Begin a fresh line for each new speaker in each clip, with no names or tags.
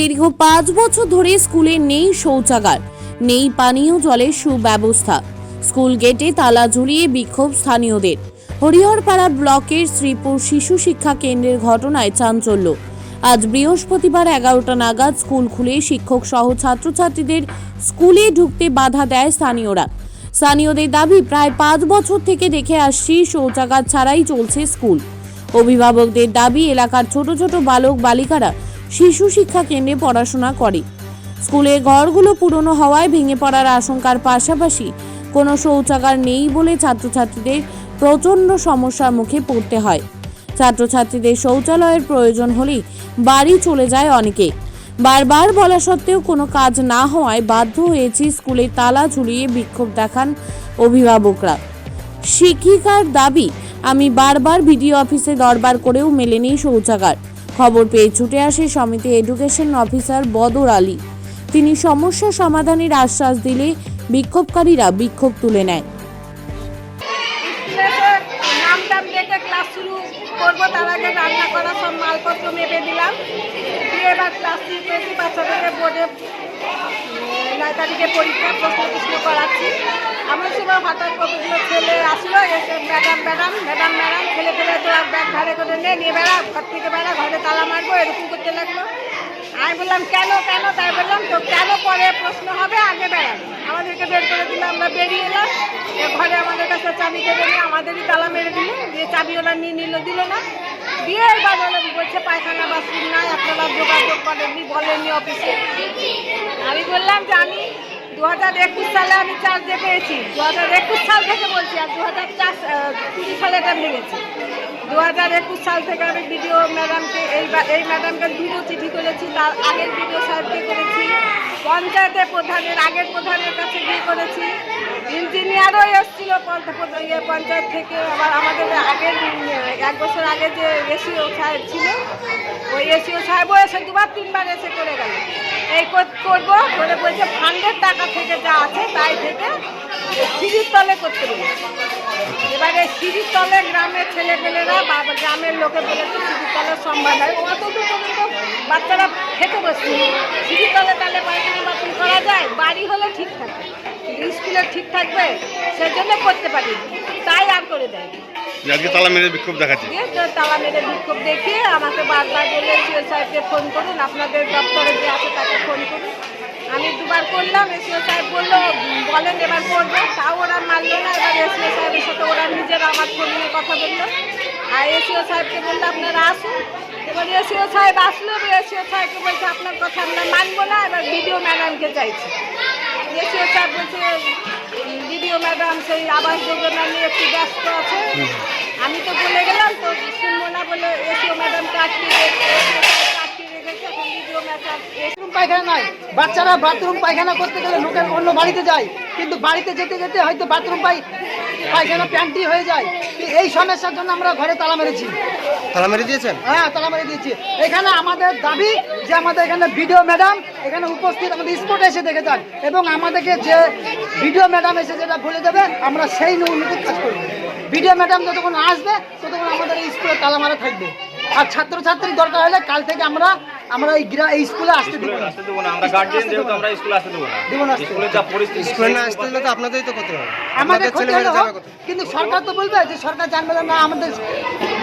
দীর্ঘ পাঁচ বছর ধরে স্কুলে নেই শৌচাগার, নেই পানীয় জলের সুব্যবস্থা। স্কুল গেটে তালা ঝুলিয়ে বিক্ষোভ স্থানীয়দের। হরিহরপাড়া ব্লকের শ্রীপুর শিশু শিক্ষা কেন্দ্রের ঘটনায় চাঞ্চল্য। আজ বৃহস্পতিবার এগারোটা নাগাদ স্কুল খুলে শিক্ষক সহ ছাত্রছাত্রীদের স্কুলে ঢুকতে বাধা দেয় স্থানীয়রা। স্থানীয়দের দাবি, প্রায় পাঁচ বছর থেকে দেখে আসছি শৌচাগার ছাড়াই চলছে স্কুল। অভিভাবকদের দাবি, এলাকার ছোট ছোট বালক বালিকারা শিশু শিক্ষা কেন্দ্রে পড়াশোনা করে। স্কুলের ঘরগুলো পুরনো হওয়ায় ভেঙে পড়ার আশঙ্কার পাশাপাশি কোনো শৌচাগার নেই বলে ছাত্রছাত্রীদের প্রচণ্ড সমস্যার মুখে পড়তে হয়। ছাত্রছাত্রীদের শৌচালয়ের প্রয়োজন হলেই বাড়ি চলে যায় অনেকে। বারবার বলা সত্ত্বেও কোনো কাজ না হওয়ায় বাধ্য হয়েছি স্কুলে তালা ঝুলিয়ে বিক্ষোভ দেখান অভিভাবকরা। শিক্ষিকার দাবি, আমি বারবার ভিডিও অফিসে দরবার করেও মেলেনি শৌচাগার। খবর পেয়ে ছুটে আসে সমিতি এডুকেশন অফিসার বদর আলী। তিনি সমস্যা সমাধানের আশ্বাস দিলে বিক্ষোভকারীরা বিক্ষোভ তুলে নেয়।
আমার হঠাৎ কতগুলো ছেলে আসলো, এসে ম্যাডাম ম্যাডাম ম্যাডাম ম্যাডাম, ছেলে ছেলে তো ব্যাগ ঘাড়ে করে নে, নিয়ে বেড়া, ঘর থেকে বেড়া, ঘরে তালা মারবো, এরকম করতে লাগল। আমি বললাম, কেন কেন? তাই বললাম, তো কেন পরে প্রশ্ন হবে, আগে বেড়ান আমাদেরকে বের করে দিলে, আমরা বেরিয়ে এলাম। ঘরে আমাদের কাছে চাবি নিয়ে আমাদেরই তালা মেরে দিল, দিয়ে চাবি ওরা নিয়ে নিল, দিল না। দিয়ে এবার বলছে, পায়খানা বাথরুম নাই, আপনারা যোগাযোগ করেননি, বলেননি অফিসে। আমি বললাম যে, আমি দু হাজার একুশ সালে আমি চার্জে পেয়েছি। দু হাজার একুশ সাল থেকে বলছি, আর দু হাজার চার কুড়ি সালে এটা মিলেছি দু হাজার একুশ সাল থেকে আমি বিডিও ম্যাডামকে, এই এই ম্যাডামকে দুটো চিঠি করেছি, তার আগের বিডিও সাহেবকে করেছি। পঞ্চায়েতের প্রধানের, আগের প্রধানের কাছে গিয়ে করেছি। ইঞ্জিনিয়ারও এসেছিল ইয়ে পঞ্চায়েত থেকে। আবার আমাদের আগের, এক বছর আগে যে এসিও সাহেব ছিল, ওই এসিও সাহেবও এসে দুবার, তিনবার এসে করে গেল। এই কর- করব করে বলছে, ফান্ডের টাকা থেকে যা আছে তাই থেকে সিঁড়ির তলে করতে বলেছে এবারে সিঁড়ির তলে গ্রামের ছেলেপেলেরা বা গ্রামের লোকে বলেছে সিঁড়ির তলে সম্ভব হয় অতটুকু পর্যন্ত বাচ্চারা খেতে বসছে সিঁড়ির তলে তাহলে পায়খানা বাথরুম করা যায়? বাড়ি হলে ঠিক কিন্তু স্কুলে ঠিক থাকবে সেজন্য করতে পারি। তাই আর করে দেয়
আজকে তালা মেরে বিক্ষোভ দেখাচ্ছে।
তালা মেরে বিক্ষোভ দেখিয়ে আমাকে বারবার বলে এসিও সাহেবকে ফোন করুন। আপনাদের দপ্তরে যে আছে তাকে ফোন করুন। আমি দুবার করলাম এসিও সাহেব বলল "উম, বলেন এবার করবে। তাও ওরা মানলো না, এবার এসিও সাহেবের সাথে ওরা নিজেরা আমার ফোন নিয়ে কথা বলল। আর এসিও সাহেবকে বলল, আপনারা আসুন। এবার এসিও সাহেব আসলো এসিও সাহেবকে বলছে, আপনার কথা আমরা মানবো না, এবার বিডিও ম্যাডামকে চাইছি। এসিও সাহেব বলছে, বিডিও ম্যাডাম সেই আবাস যোজনা নিয়ে একটু ব্যস্ত আছে। আমি তো বলে গেলাম তো, শুনব না বলে এসিও ম্যাডামকে আটকে রেখেছে, এখন বিডিও ম্যাডাম
পায়খানা নাই। বাচ্চারা বাথরুম পায়খানা করতে গেলে লোকের অন্য বাড়িতে যায়। কিন্তু বাড়িতে যেতে যেতে হয়তো বাথরুম পাই পায়খানা প্যান্টি হয়ে যায়। এই সমস্যার জন্য আমরা ঘরে তালা মেরেছি।
তালা মেরে দিয়েছেন?
হ্যাঁ তালা মেরে দিয়েছি। এখানে আমাদের দাবি যে আমাদের এখানে ভিডিও ম্যাডাম এখানে উপস্থিত আমাদের স্পটে এসে দেখে যান। এবং আমাদেরকে যে ভিডিও ম্যাডাম এসে যেটা বলে দেবে আমরা সেই অনুযায়ী কাজ করব। ভিডিও ম্যাডাম যতক্ষণ আসবে ততক্ষণ আমাদের স্কুলে তালা মারা থাকবে। আর ছাত্রছাত্রী দরকার হলে কাল থেকে আমরা আমরা এই গ্রা এই স্কুলে আসতে দিব না।
আসতে দেবো না আমরা গার্জিয়ান যেহেতু আমরা স্কুলে আসতে দেবো না।
দেবো না।
স্কুলে যা পরিস্থিতি
স্কুলে না আসতে হলে তো আপনাদেরই তো করতে হবে।
আমাদের
ছেলে মেয়েরা যাবে কোথায়?
কিন্তু সরকার তো বলবে যে সরকার জানবে না আমাদের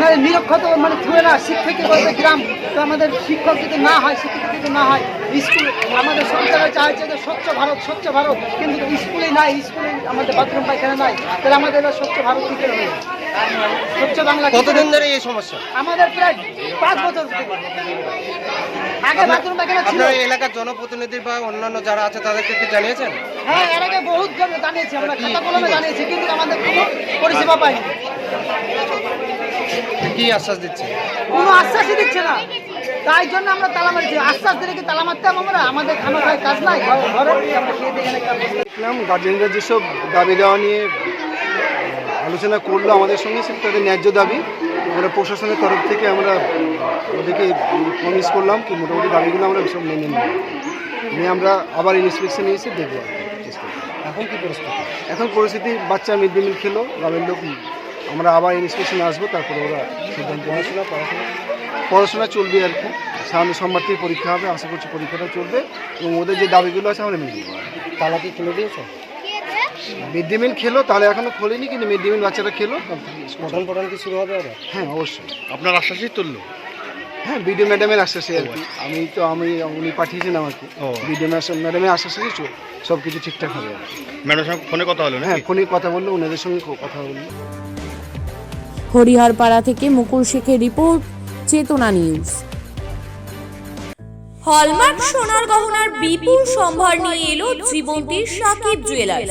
মানে নিরক্ষত মানে থুয়ে না শিক্ষকই বলবে গ্রাম। তো আমাদের শিক্ষক যদি না হয় শিক্ষিত যদি না হয় স্কুল আমাদের সরকারের চাইছে যে স্বচ্ছ ভারত স্বচ্ছ ভারত। কিন্তু স্কুলে নাই স্কুলে আমাদের বাথরুম পায়খানা নাই তাহলে আমাদের স্বচ্ছ ভারত কি করে হবে? স্বচ্ছ বাংলা
কতদিন ধরে এই সমস্যা?
আমাদের প্রায় পাঁচ বছর
আপনার এলাকার জনপ্রতিনিধি বা অন্যান্য যারা আছে তাদেরকে কি জানিয়েছেন?
হ্যাঁ এর আগে বহুত জানিয়েছি আমরা খাতা কলমে জানিয়েছি কিন্তু আমাদের কোনো পরিষেবা পাইনি।
কি আশ্বাস দিচ্ছে?
কোনো আশ্বাসই দিচ্ছে না। তাই জন্য আমরা তালা মারছি। আশ্বাস দিলে কি তালা মারতাম আমরা? আমাদের খানা খায় কাজ নাই ঘরে।
দেখলাম গার্জেনরা যেসব দাবি দেওয়া নিয়ে আলোচনা করল আমাদের সঙ্গে সেটা তাদের ন্যায্য দাবি। আমরা প্রশাসনের তরফ থেকে আমরা ওদেরকে প্রমিস করলাম কি মোটামুটি দাবিগুলো আমরা সব মেনে নিই নিয়ে আমরা আবার ইন্সপেকশনে এসে দেখব।
এখন কি পরিস্থিতি?
এখন পরিস্থিতি বাচ্চা মিড ডে মিল খেলো গ্রামের লোক আমরা আবার ইন্সপেকশনে আসব তারপরে ওরা সিদ্ধান্ত
পড়াশোনা পড়াশোনা?
পড়াশোনা চলবে আর কি। সামনে সোমবার থেকে পরীক্ষা হবে আশা করছি পরীক্ষাটা চলবে এবং ওদের যে দাবিগুলো আছে আমরা মেনে নেব।
তালা কি খুলে দিয়েছে?
মিড ডে মিল খেলো তাহলে এখনও খোলেনি কিন্তু মিড ডে মিল বাচ্চারা খেলো।
পঠন পঠন কি শুরু হবে আবার
হ্যাঁ অবশ্যই।
আপনার আশ্বাসই তুললো?
হ্যাঁ বিডিও ম্যাডামের আশ্বাসে আর কি। আমি তো আমি উনি পাঠিয়েছেন আমাকে। বিডিও ম্যাডামের আশ্বাসে সব কিছু ঠিকঠাক হবে
ম্যাডামের সঙ্গে ফোনে কথা হলো
হ্যাঁ ফোনে কথা বলল ওনাদের সঙ্গে কথা বলল।
হরিহরপাড়া থেকে মুকুল শেখের রিপোর্ট চেতনা নিউজ।
হলমার্ক সোনার গহনার বিপুল সম্ভার নিয়ে এলো জীবন্তীর সাকিব জুয়েলার্স